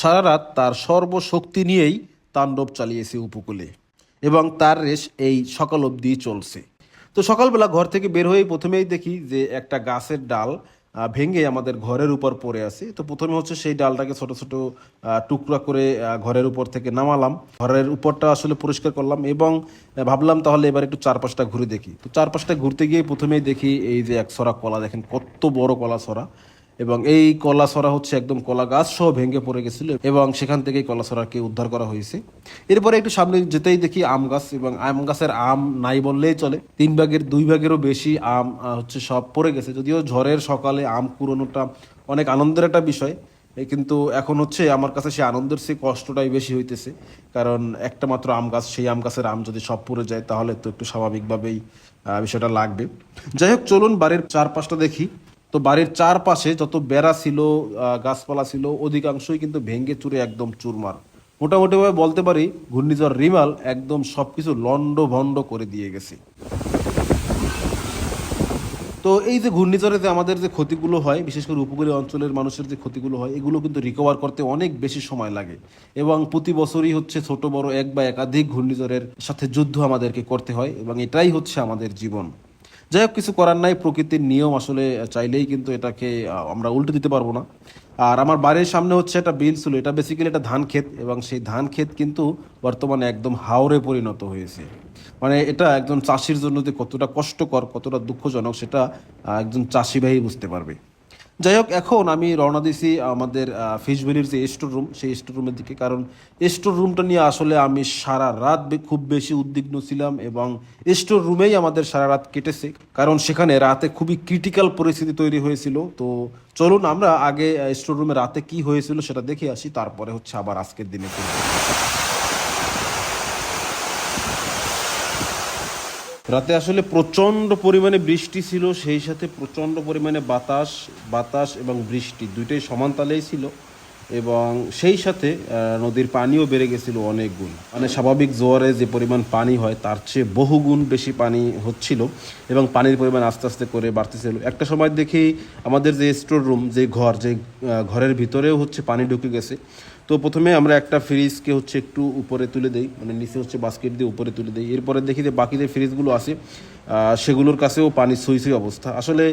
সারা রাত তার সর্বশক্তি নিয়েই তাণ্ডব চালিয়েছে উপকূলে এবং তার রেশ এই সকাল অবধি চলছে। তো সকালবেলা ঘর থেকে বের হয়েই প্রথমেই দেখি যে একটা গাছের ডাল ভেঙে আমাদের ঘরের উপর পড়ে আছে। তো প্রথমে হচ্ছে সেই ডালটাকে ছোট ছোট টুকরা করে ঘরের উপর থেকে নামালাম। ঘরের উপরটা আসলে পরিষ্কার করলাম এবং ভাবলাম তাহলে এবার একটু চারপাশটা ঘুরে দেখি। তো চারপাশটা ঘুরতে গিয়ে প্রথমেই দেখি এই যে এক সরা কলা, দেখেন কত বড় কলা সরা এবং এই কলা সরা হচ্ছে একদম কলা গাছ সহ ভেঙে পড়ে গেছিল এবং সেখান থেকেই কলা সরাকে উদ্ধার করা হয়েছে। এরপরে একটু সামনে যেতেই দেখি আম গাছ এবং আম গাছের আম নাই বললেই চলে। তিন ভাগের, দুই ভাগেরও বেশি আম হচ্ছে সব পড়ে গেছে। যদিও ঝড়ের সকালে আম কুড়োনোটা অনেক আনন্দের একটা বিষয় কিন্তু এখন হচ্ছে আমার কাছে সেই আনন্দের সেই কষ্টটাই বেশি হইতেছে। কারণ একটা মাত্র আম গাছ, সেই আম গাছের আম যদি সব পড়ে যায় তাহলে তো একটু স্বাভাবিকভাবেই বিষয়টা লাগবে। যাই হোক, চলুন বাড়ির চারপাশটা দেখি। তো বাড়ির চারপাশে যত বেড়া ছিল গাছপালা ছিল, অধিকাংশই কিন্তু ভেঙে চুরে একদম চুরমার। মোটামুটিভাবে বলতে পারি, ঘূর্ণিঝড় রিমাল একদম সবকিছু লন্ড ভন্ড করে দিয়ে গেছে। তো এই যে ঘূর্ণিঝড়ে যে আমাদের যে ক্ষতিগুলো হয়, বিশেষ করে উপকূলীয় অঞ্চলের মানুষের যে ক্ষতিগুলো হয়, এগুলো কিন্তু রিকভার করতে অনেক বেশি সময় লাগে। এবং প্রতি বছরই হচ্ছে ছোট, বড়, এক বা একাধিক ঘূর্ণিঝড়ের সাথে যুদ্ধ আমাদেরকে করতে হয় এবং এটাই হচ্ছে আমাদের জীবন। যাই হোক, কিছু করার নাই, প্রকৃতির নিয়ম আসলে চাইলেই কিন্তু এটাকে আমরা উল্টে দিতে পারব না। আর আমার বাড়ির সামনে হচ্ছে একটা বিল ছিল, এটা বেসিক্যালি একটা ধান ক্ষেত, এবং সেই ধান ক্ষেত কিন্তু বর্তমানে একদম হাওরে পরিণত হয়েছে। মানে এটা একজন চাষির জন্য যে কতটা কষ্টকর, কতটা দুঃখজনক, সেটা একজন চাষিবাহী বুঝতে পারবে। যাই হোক, এখন আমি রওনা দিছি আমাদের ফিশভ্যালির যে স্টোর রুম সেই স্টোর রুমের দিকে। কারণ স্টোর রুমটা নিয়ে আসলে আমি সারা রাত খুব বেশি উদ্বিগ্ন ছিলাম এবং স্টোর রুমেই আমাদের সারা রাত কেটেছে। কারণ সেখানে রাতে খুবই ক্রিটিক্যাল পরিস্থিতি তৈরি হয়েছিল। তো চলুন আমরা আগে স্টোর রুমে রাতে কি হয়েছিল সেটা দেখে আসি। তারপরে হচ্ছে আবার আজকের দিনে রাতে আসলে প্রচণ্ড পরিমাণে বৃষ্টি ছিল, সেই সাথে প্রচণ্ড পরিমাণে বাতাস বাতাস এবং বৃষ্টি দুইটাই সমানতালেই ছিল এবং সেই সাথে নদীর পানিও বেড়ে গেছিল অনেক গুণ মানে স্বাভাবিক জোয়ারে যে পরিমাণ পানি হয়, তার চেয়ে বহুগুণ বেশি পানি হচ্ছিল এবং পানির পরিমাণ আস্তে আস্তে করে বাড়তেছিল। একটা সময় দেখি আমাদের যে স্টোর রুম যে ঘর, যে ঘরের ভিতরেও হচ্ছে পানি ঢুকে গেছে। তো প্রথমে আমরা একটা ফ্রিজকে হচ্ছে একটু উপরে তুলে দেই মানে নিচে হচ্ছে বাস্কেট দিয়ে উপরে তুলে দেই। এরপরে দেখি যে বাকি যে ফ্রিজগুলো আছে সেগুলোর কাছেও পানি সই অবস্থা। আসলে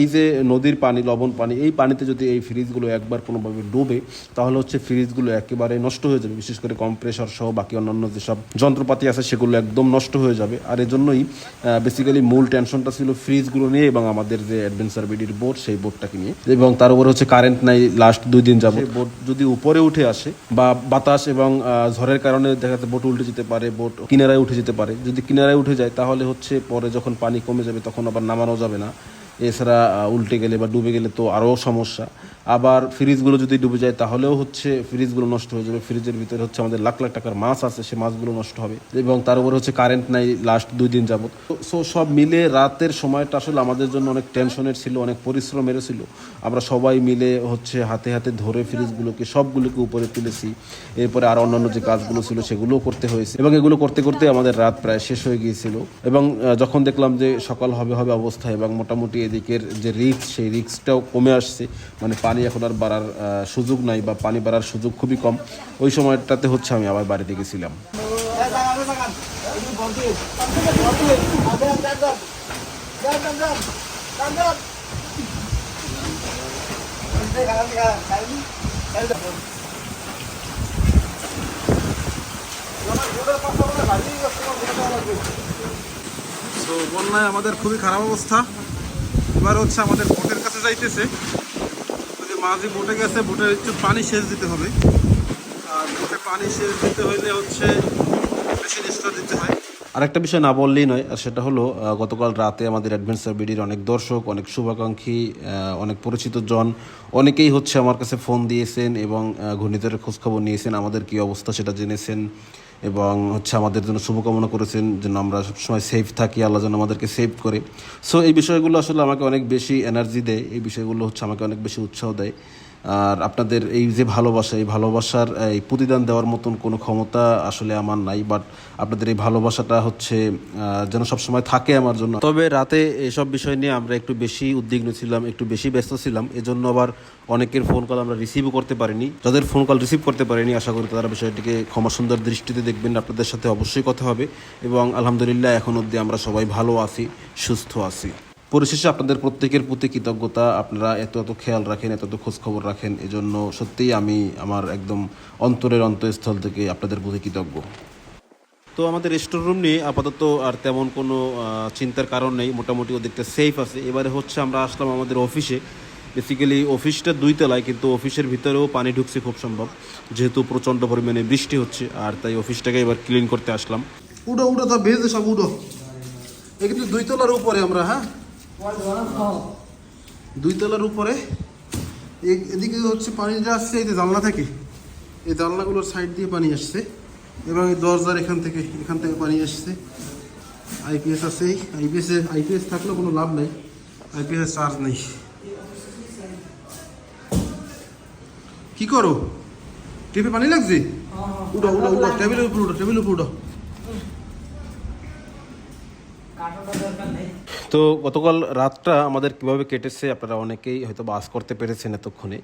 এই যে নদীর পানি, লবণ পানি, এই পানিতে যদি এই ফ্রিজগুলো একবার কোনোভাবে ডুবে, তাহলে হচ্ছে ফ্রিজগুলো একেবারে নষ্ট হয়ে যাবে, বিশেষ করে কম্প্রেসর সহ বাকি অন্যান্য যেসব যন্ত্রপাতি আছে, সেগুলো একদম নষ্ট হয়ে যাবে। আর এজন্যই বেসিক্যালি মূল টেনশনটা ছিল ফ্রিজগুলো নিয়ে এবং আমাদের যে অ্যাডভেঞ্চার বিডির বোর্ড সেই বোর্ডটাকে নিয়ে। এবং তার উপরে হচ্ছে কারেন্ট নাই লাস্ট দুই দিন যাব বোট যদি উপরে উঠে আসে, বা বাতাস এবং ঝড়ের কারণে দেখা যাচ্ছে বোট উল্টে যেতে পারে বোট কিনারায় উঠে যেতে পারে। যদি কিনারায় উঠে যায়, তাহলে হচ্ছে পরে যখন পানি কমে যাবে তখন আবার নামানো যাবে না। এছাড়া উল্টে গেলে বা ডুবে গেলে তো আরও সমস্যা। আবার ফ্রিজগুলো যদি ডুবে যায়, তাহলেও হচ্ছে ফ্রিজগুলো নষ্ট হয়ে যাবে। ফ্রিজের ভিতরে হচ্ছে আমাদের লাখ লাখ টাকার মাছ আছে, সে মাছগুলো নষ্ট হবে এবং তার উপরে হচ্ছে কারেন্ট নাই লাস্ট দুই দিন যাবত সো সব মিলে রাতের সময়টা আসলে আমাদের জন্য অনেক টেনশনের ছিল, অনেক পরিশ্রমেরও ছিল। আমরা সবাই মিলে হচ্ছে হাতে হাতে ধরে ফ্রিজগুলোকে, সবগুলোকে উপরে তুলেছি। এরপরে আর অন্যান্য যে কাজগুলো ছিল, সেগুলোও করতে হয়েছে। এবং এগুলো করতে করতে আমাদের রাত প্রায় শেষ হয়ে গিয়েছিল। এবং যখন দেখলাম যে সকাল হবে হবে অবস্থা এবং মোটামুটি এদিকের যে রিক্স সেই রিক্সটাও কমে আসছে। মানে পানি এখন আর বাড়ার সুযোগ নাই বা পানি বাড়ার সুযোগ খুবই কম। ওই সময়টাতে হচ্ছে আমি আবার বাড়িতে গেছিলাম। বন্যায় আমাদের খুবই খারাপ অবস্থা। এবার হচ্ছে আমাদের বোটের কাছে যাইতেছে। মাঝি বোটে গেছে বোটের একটু পানি সেচ দিতে হবে। আর বোটে পানি সেচ দিতে হইলে হচ্ছে মেশিন এক্সট্রা দিতে হয়। বিষয় না বললেই নয় আর সেটা হলো গতকাল রাতে আমাদের অ্যাডভেঞ্চার বিডির অনেক দর্শক অনেক শুভাকাঙ্ক্ষী অনেক পরিচিত জন অনেকেই হচ্ছে আমার কাছে ফোন দিয়েছেন এবং আহ, ঘূর্ণিঝড়ের খোঁজখবর নিয়েছেন আমাদের কি অবস্থা সেটা জেনেছেন। এবং হচ্ছে আমাদের জন্য শুভকামনা করেছেন যেন আমরা সবসময় সেফ থাকি, আল্লাহ যেন আমাদেরকে সেভ করে। সো এই বিষয়গুলো আসলে আমাকে অনেক বেশি এনার্জি দেয়, এই বিষয়গুলো হচ্ছে আমাকে অনেক বেশি উৎসাহ দেয়। আর আপনাদের এই যে ভালোবাসা, এই ভালোবাসার, এই প্রতিদান দেওয়ার মতন কোনো ক্ষমতা আসলে আমার নাই বাট আপনাদের এই ভালোবাসাটা হচ্ছে যেন সবসময় থাকে আমার জন্য। তবে রাতে এসব বিষয় নিয়ে আমরা একটু বেশি উদ্বিগ্ন ছিলাম, একটু বেশি ব্যস্ত ছিলাম, এজন্য আবার অনেকের ফোন কল আমরা রিসিভও করতে পারিনি। যাদের ফোন কল রিসিভ করতে পারিনি, আশা করি তারা বিষয়টিকে ক্ষমা সুন্দর দৃষ্টিতে দেখবেন, আপনাদের সাথে অবশ্যই কথা হবে। এবং আলহামদুলিল্লাহ, এখন অবধি আমরা সবাই ভালো আছি, সুস্থ আছি। পরিশেষে আপনাদের প্রত্যেকের প্রতি কৃতজ্ঞতা। আপনারা এত এত খেয়াল রাখেন এত এত খোঁজ খবর রাখেন এজন্য সত্যিই আমি আমার একদম অন্তরের অন্তঃস্থল থেকে আপনাদের প্রতি কৃতজ্ঞ। তো আমাদের স্টোর রুম নিয়ে আপাতত আর তেমন কোনো চিন্তার কারণ নেই মোটামুটি ওদিকটা সেফ আছে। এবারে হচ্ছে আমরা আসলাম আমাদের অফিসে বেসিক্যালি অফিসটা দুই তলায় কিন্তু অফিসের ভিতরেও পানি ঢুকছে খুব সম্ভব যেহেতু প্রচণ্ড পরিমাণে বৃষ্টি হচ্ছে আর তাই অফিসটাকে এবার ক্লিন করতে আসলাম। উড়ো উঠো তা ভেজে সব উঠো এ কিন্তু দুই তলার উপরে আমরা হ্যাঁ? দুই তলার উপরে। এ- এদিকে হচ্ছে পানিটা আসছে এই যে জানলা থেকে। এই জানলাগুলোর সাইড দিয়ে পানি আসছে এবং এই দরজার এখান থেকে এখান থেকে পানি আসছে। আইপিএস আছে। আইপিএস আইপিএস থাকলেও কোনো লাভ নেই। আইপিএস চার্জ নেই। কি করো? টিপে পানি লাগছে? উঠো উঠো উঠো। টেবিলের উপর উঠো টেবিলের উপর উঠো। তো গতকাল রাতটা আমাদের কীভাবে কেটেছে আপনারা অনেকেই হয়তো বাস করতে পেরেছেন এতক্ষণে।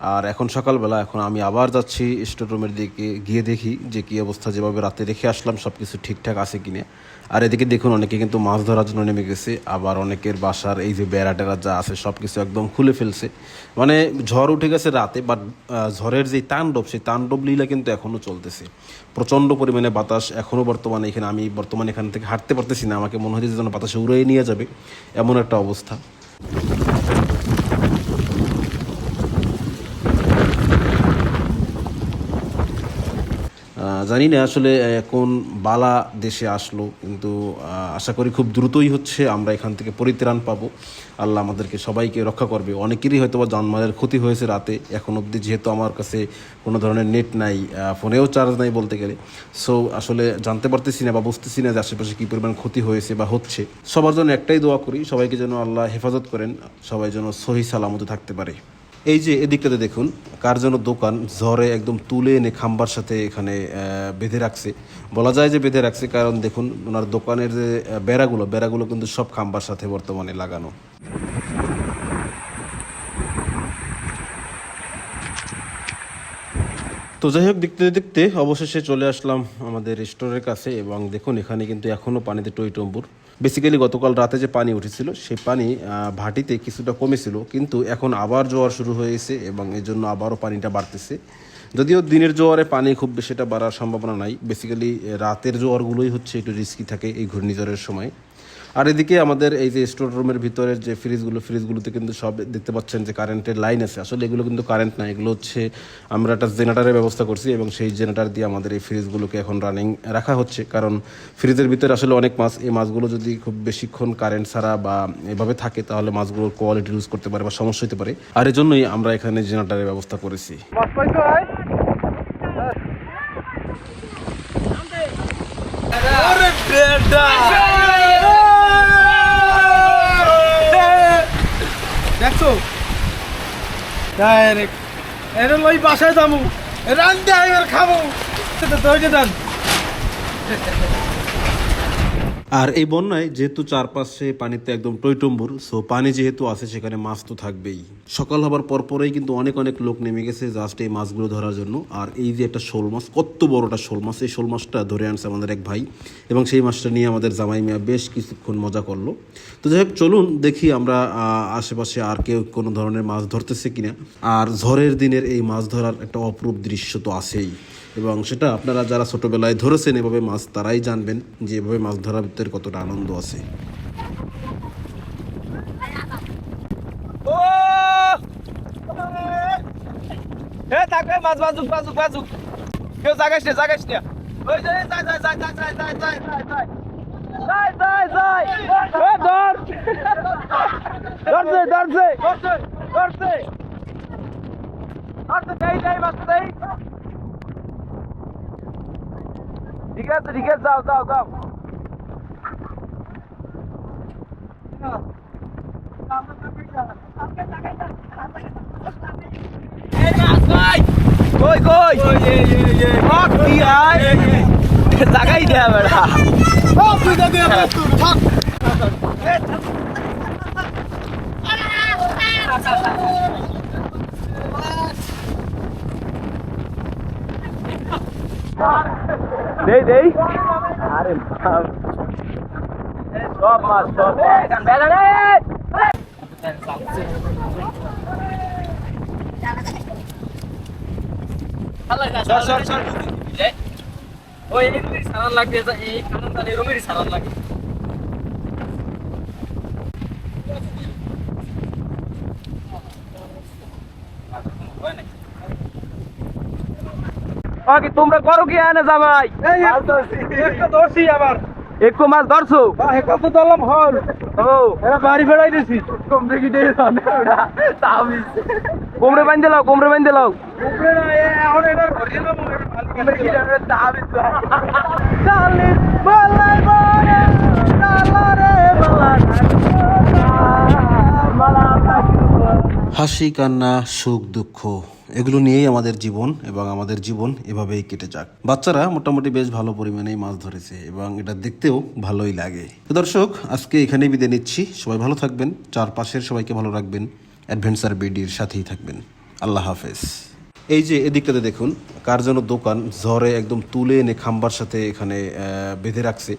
আর এখন সকালবেলা এখন আমি আবার যাচ্ছি রুমের দিকে গিয়ে দেখি যে কী অবস্থা, যেভাবে রাতে রেখে আসলাম সব কিছু ঠিকঠাক আছে কিনা। আর এদিকে দেখুন, অনেকে কিন্তু মাছ ধরার জন্য নেমে গেছে, আবার অনেকের বাসার এই যে বেড়া টেরা যা আছে সব কিছু একদম খুলে ফেলছে। মানে ঝড় উঠে গেছে রাতে বাট ঝড়ের যে তাণ্ডব, সেই তাণ্ডব লীলা কিন্তু এখনও চলতেছে। প্রচণ্ড পরিমাণে বাতাস এখনও বর্তমানে এখানে, আমি বর্তমানে এখান থেকে হাঁটতে পারতেছি না, আমাকে মনে হচ্ছে যেন বাতাসে উড়িয়ে নিয়ে যাবে, এমন একটা অবস্থা। জানি না আসলে কোন বালা দেশে আসলো, কিন্তু আশা করি খুব দ্রুতই হচ্ছে আমরা এখান থেকে পরিত্রাণ পাবো। আল্লাহ আমাদেরকে সবাইকে রক্ষা করবে। অনেকেরই হয়তো বা জানমালের ক্ষতি হয়েছে রাতে, এখন অবধি যেহেতু আমার কাছে কোনো ধরনের নেট নাই ফোনেও চার্জ নাই বলতে গেলে। সো আসলে জানতে পারতেছি না বা বুঝতেছি না যে আশেপাশে কী পরিমাণ ক্ষতি হয়েছে বা হচ্ছে। সবার জন্য একটাই দোয়া করি, সবাইকে যেন আল্লাহ হেফাজত করেন, সবাই যেন সহি সালামতে থাকতে পারে। এই যে এদিকটাতে দেখুন, কার যেন দোকান ঝড়ে একদম তুলে এনে খাম্বার সাথে এখানে বেঁধে রাখছে। বলা যায় যে বেঁধে রাখছে, কারণ দেখুন, ওনার দোকানের যে বেড়াগুলো বেড়াগুলো কিন্তু সব খাম্বার সাথে বর্তমানে লাগানো। তো যাই হোক, দেখতে দেখতে অবশেষে চলে আসলাম আমাদের স্টোরের কাছে এবং দেখুন, এখানে কিন্তু এখনও পানিতে টইটম্বুর বেসিক্যালি গতকাল রাতে যে পানি উঠেছিল, সেই পানি ভাটিতে কিছুটা কমেছিল, কিন্তু এখন আবার জোয়ার শুরু হয়েছে এবং এর জন্য আবারও পানিটা বাড়তেছে। যদিও দিনের জোয়ারে পানি খুব বেশিটা বাড়ার সম্ভাবনা নাই। বেসিক্যালি রাতের জোয়ারগুলোই হচ্ছে একটু রিস্কি থাকে এই ঘূর্ণিঝড়ের সময়। আর এদিকে আমাদের এই যে স্টোর রুমের ভিতরের যে ফ্রিজগুলো ফ্রিজগুলোতে কিন্তু সব দেখতে পাচ্ছেন যে কারেন্টের লাইন আছে। আসলে এগুলো কিন্তু কারেন্ট না এগুলো হচ্ছে আমরা একটা জেনারেটারের ব্যবস্থা করছি এবং সেই জেনারেটার দিয়ে আমাদের এই ফ্রিজগুলোকে এখন রানিং রাখা হচ্ছে। কারণ ফ্রিজের ভিতরে আসলে অনেক মাছ এই মাছগুলো যদি খুব বেশিক্ষণ কারেন্ট ছাড়া বা এভাবে থাকে তাহলে মাছগুলোর কোয়ালিটি লুজ করতে পারে বা সমস্যা হতে পারে। আর এজন্যই আমরা এখানে জেনারেটারের ব্যবস্থা করেছি। দেখছ বাসায় যাব রান্ধে খাব সেটা ধৈর্য দেন আর এই বন্যায় যেহেতু চারপাশে পানিতে একদম টইটম্বুর সো পানি যেহেতু আছে, সেখানে মাছ তো থাকবেই। সকাল হবার পরপরেই কিন্তু অনেক অনেক লোক নেমে গেছে জাস্ট এই মাছগুলো ধরার জন্য। আর এই যে একটা শোল মাছ, কত বড়টা শোল মাছ, এই শোল মাছটা ধরে আনছে আমাদের এক ভাই এবং সেই মাছটা নিয়ে আমাদের জামাই মিয়া বেশ কিছুক্ষণ মজা করল। তো যাই হোক, চলুন দেখি আমরা আশেপাশে আর কেউ কোনো ধরনের মাছ ধরতেছে কিনা। আর ঝড়ের দিনের এই মাছ ধরার একটা অপরূপ দৃশ্য তো আছেই। এবং সেটা আপনারা যারা ছোটবেলায় ধরেছেন এভাবে মাছ, তারাই জানবেন যে এভাবে মাছ ধরার ভিতরে কতটা আনন্দ আছে। মাছ ধরছে ধরছে। ধরছে ধরছে। ধরছে ঠিক আছে ঠিক আছে যাও যাও যাও কই কই হক কি আয় জাগাই দেয়া বেড়া দেই দেই। আরে বাপ। সব মাছ সব বেলা রে সর সর সর ওই এগুলি সারান লাগবে এই কারণটা এরকমই সারান লাগে। ওকে তোমরা করো কি আনে জামাই ধরছি আবার একটু মাছ ধরছো একটা তো ধরলাম হল ও এরা বাড়ি ফেরাই দিছি কোমরে কি দিয়ে কোমরে বান্ধে লাও কোমরে বান্ধে লাও উপরে না এ এখন এটা ধরিয়ে দেবো কোমরে কি দিয়ে ডালির বালাই বারে ডালারে বালা হাসি কান্না সুখ দুঃখ এগুলো নিয়েই আমাদের জীবন এবং আমাদের জীবন এভাবেই কেটে যাক। বাচ্চারা মোটামুটি বেশ ভালো পরিমাণেই মাছ ধরেছে এবং এটা দেখতেও ভালোই লাগে। দর্শক, আজকে এখানেই বিদায় নিচ্ছি। সবাই ভালো থাকবেন, চারপাশের সবাইকে ভালো রাখবেন, অ্যাডভেঞ্চার বিডির সাথেই থাকবেন। আল্লাহ হাফেজ। এই যে এদিকটাতে দেখুন, কার যেন দোকান ঝড়ে একদম তুলে এনে খাম্বার সাথে এখানে বেঁধে রাখছে।